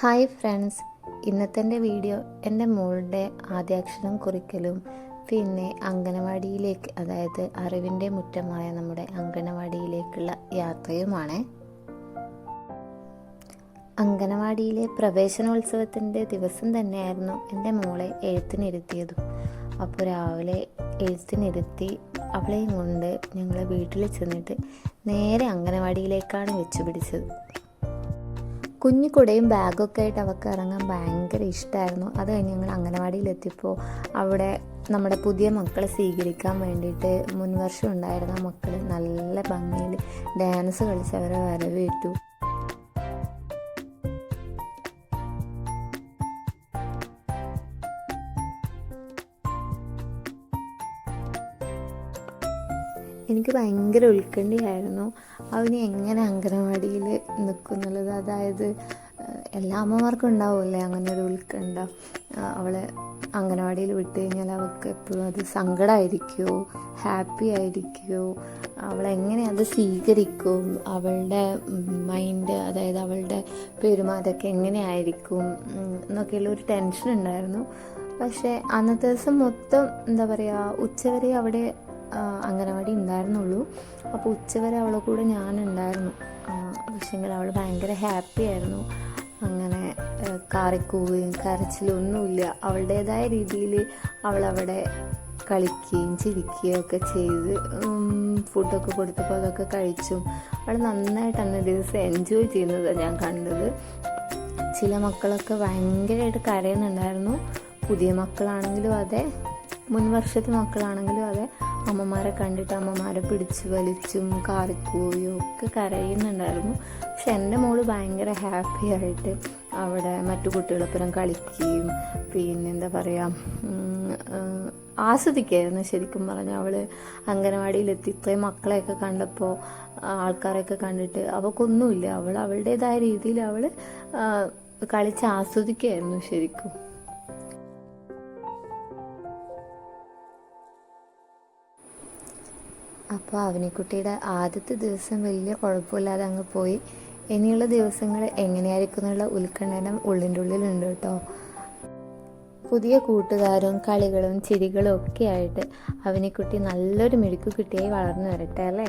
Hi friends. ഇന്നത്തെ എന്റെ video എന്റെ മോളുടെ ആദ്യാക്ഷരം കുറിക്കലും പിന്നെ അങ്കനവാടിയിലേക്ക് അതായത് അറിവിന്റെ മുറ്റമായ നമ്മുടെ അങ്കനവാടിയിലേക്കുള്ള യാത്രയുമാണ്. അങ്കനവാടിയിലെ പ്രവേശനോത്സവത്തിന്റെ ദിവസം തന്നെയായിരുന്നു എന്റെ മോളെ എഴുത്തിനിരുത്തിയതും. അപ്പോൾ രാവിലെ എഴുത്തിനിരുത്തി അവളെയും കൊണ്ട് ഞങ്ങൾ വീട്ടിൽ ചെന്നിട്ട് നേരെ അങ്കനവാടിയിലേക്കാണ് വെച്ച് പിടിച്ചത്. കുഞ്ഞു കുടയും ബാഗൊക്കെ ആയിട്ട് അവൾക്ക് ഇറങ്ങാൻ ഭയങ്കര ഇഷ്ടമായിരുന്നു അത് കഴിഞ്ഞ് ഞങ്ങൾ അംഗനവാടിയിലെത്തിയപ്പോൾ അവിടെ നമ്മുടെ പുതിയ മക്കളെ സ്വീകരിക്കാൻ വേണ്ടിയിട്ട് മുൻവർഷം ഉണ്ടായിരുന്ന മക്കൾ നല്ല ഭംഗിയിൽ ഡാൻസ് കളിച്ച് അവരെ വരവേറ്റു. എനിക്ക് ഭയങ്കര ഉത്കണ്ഠയായിരുന്നു. അവന് എങ്ങനെ അംഗനവാടിയിൽ നിൽക്കും എന്നുള്ളത് അതായത് എല്ലാ അമ്മമാർക്കും ഉണ്ടാവുമല്ലേ അങ്ങനെ ഒരു ഉത്കണ്ഠ? അവളെ അംഗനവാടിയിൽ വിട്ട് കഴിഞ്ഞാൽ അവൾക്ക് എപ്പോഴും അത് സങ്കടമായിരിക്കുമോ ഹാപ്പി ആയിരിക്കുമോ അവളെങ്ങനെ അത് സ്വീകരിക്കും? അവളുടെ മൈൻഡ് അതായത് അവളുടെ പെരുമാറ്റമൊക്കെ എങ്ങനെയായിരിക്കും എന്നൊക്കെയുള്ള ഒരു ടെൻഷൻ ഉണ്ടായിരുന്നു. പക്ഷേ അന്നത്തെ ദിവസം മൊത്തം എന്താ പറയുക ഉച്ചവരെ അവിടെ അംഗനവാടി ഉണ്ടായിരുന്നുള്ളൂ. അപ്പോൾ ഉച്ചവരെ അവളെ കൂടെ ഞാനുണ്ടായിരുന്നു. പക്ഷേങ്കിൽ അവൾ ഭയങ്കര ഹാപ്പി ആയിരുന്നു. അങ്ങനെ കാറിക്കൂവുകയും കരച്ചിലും ഒന്നുമില്ല. അവളുടേതായ രീതിയിൽ അവളവിടെ കളിക്കുകയും ചിരിക്കുകയും ഒക്കെ ചെയ്ത് ഫുഡൊക്കെ കൊടുത്തപ്പോൾ അതൊക്കെ കഴിച്ചും. അവൾ നന്നായിട്ട് അന്ന ദിവസം എൻജോയ് ചെയ്യുന്നതാണ് ഞാൻ കണ്ടത്. ചില മക്കളൊക്കെ ഭയങ്കരമായിട്ട് കരയുന്നുണ്ടായിരുന്നു. പുതിയ മക്കളാണെങ്കിലും അതെ മുൻവർഷത്തെ മക്കളാണെങ്കിലും അതെ. അമ്മമാരെ കണ്ടിട്ട് അമ്മമാരെ പിടിച്ച് വലിച്ചും കാറിക്കുകയും ഒക്കെ കരയുന്നുണ്ടായിരുന്നു. പക്ഷെ എന്റെ മോൾ ഭയങ്കര ഹാപ്പി ആയിട്ട് അവിടെ മറ്റു കുട്ടികളൊപ്പം കളിക്കുകയും പിന്നെ എന്താ പറയുക ആസ്വദിക്കായിരുന്നു ശരിക്കും പറഞ്ഞു. അവൾ അംഗനവാടിയിലെത്തി ഇത്രയും മക്കളെയൊക്കെ കണ്ടപ്പോൾ ആൾക്കാരെയൊക്കെ കണ്ടിട്ട് അവൾക്കൊന്നുമില്ല അവൾ അവളുടേതായ രീതിയിൽ അവൾ കളിച്ച് ആസ്വദിക്കുകയായിരുന്നു ശരിക്കും. അപ്പോൾ അവനിക്കുട്ടിയുടെ ആദ്യത്തെ ദിവസം വലിയ കുഴപ്പമില്ലാതെ അങ്ങ് പോയി. ഇനിയുള്ള ദിവസങ്ങൾ എങ്ങനെയായിരിക്കും എന്നുള്ള ഉത്കണ്ഠനം ഉള്ളിന്റെ ഉള്ളിലുണ്ട് കേട്ടോ. പുതിയ കൂട്ടുകാരും കളികളും ചിരികളും ഒക്കെ ആയിട്ട് അവനിക്കുട്ടി നല്ലൊരു മിടുക്കു കുട്ടിയായി വളർന്നു വരട്ടെ അല്ലേ?